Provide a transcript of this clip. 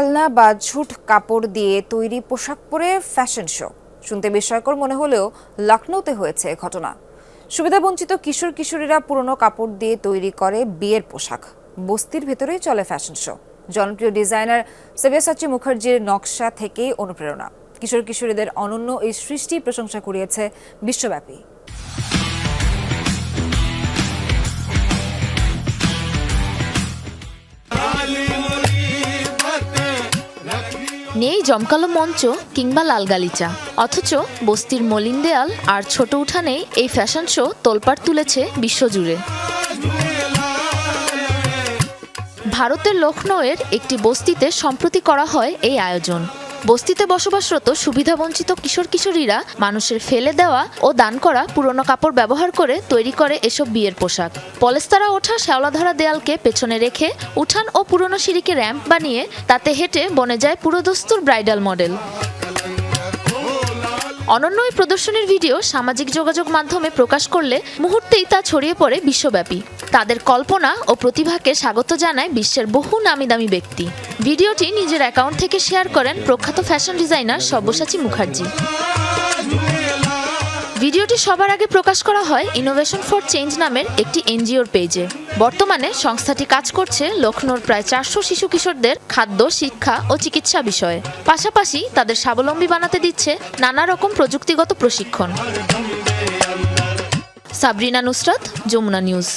খেলনা বা ঝুট কাপড় দিয়ে তৈরি পোশাক পরে ফ্যাশন শো। শুনতে বিস্ময়কর মনে হলেও লখনৌতে হয়েছে ঘটনা। সুবিধাবঞ্চিত কিশোর কিশোরীরা পুরনো কাপড় দিয়ে তৈরি করে বিয়ের পোশাক। বস্তির ভেতরেই চলে ফ্যাশন শো। জনপ্রিয় ডিজাইনার সেবিয়াসাচি মুখার্জির নকশা থেকেই অনুপ্রেরণা। কিশোর কিশোরীদের অনন্য এই সৃষ্টি প্রশংসা কুড়িয়েছে বিশ্বব্যাপী। নেই জমকালো মঞ্চ কিংবা লাল গালিচা অথচ বস্তির মলিন দেয়াল আর ছোট উঠানেই এই ফ্যাশন শো তোলপাড় তুলেছে বিশ্বজুড়ে। ভারতের লখনৌয়ের একটি বস্তিতে সম্প্রতি করা হয় এই আয়োজন। বস্তিতে বসবাসরত সুবিধাবঞ্চিত কিশোর কিশোরীরা মানুষের ফেলে দেওয়া ও দান করা পুরনো কাপড় ব্যবহার করে তৈরি করে এসব বিয়ের পোশাক। পলেস্তারা ওঠা শ্যাওলাধরা দেয়ালকে পেছনে রেখে উঠান ও পুরনো সিঁড়িকে র্যাম্প বানিয়ে তাতে হেঁটে বনে যায় পুরোদস্তুর ব্রাইডাল মডেল। অনন্য এই প্রদর্শনীর ভিডিও সামাজিক যোগাযোগ মাধ্যমে প্রকাশ করলে মুহূর্তেই তা ছড়িয়ে পড়ে বিশ্বব্যাপী। তাদের কল্পনা ও প্রতিভাকে স্বাগত জানায় বিশ্বের বহু নামি দামি ব্যক্তি। ভিডিওটি নিজের অ্যাকাউন্ট থেকে শেয়ার করেন প্রখ্যাত ফ্যাশন ডিজাইনার সব্যসাচী মুখার্জি। ভিডিওটি সবার আগে প্রকাশ করা হয় ইনোভেশন ফর চেঞ্জ নামের একটি এনজিওর পেজে। বর্তমানে সংস্থাটি কাজ করছে লখনৌর প্রায় চারশো শিশু কিশোরদের খাদ্য, শিক্ষা ও চিকিৎসা বিষয়ে। পাশাপাশি তাদের স্বাবলম্বী বানাতে দিচ্ছে নানা রকম প্রযুক্তিগত প্রশিক্ষণ। সাবরিনা নুসরাত, যমুনা নিউজ।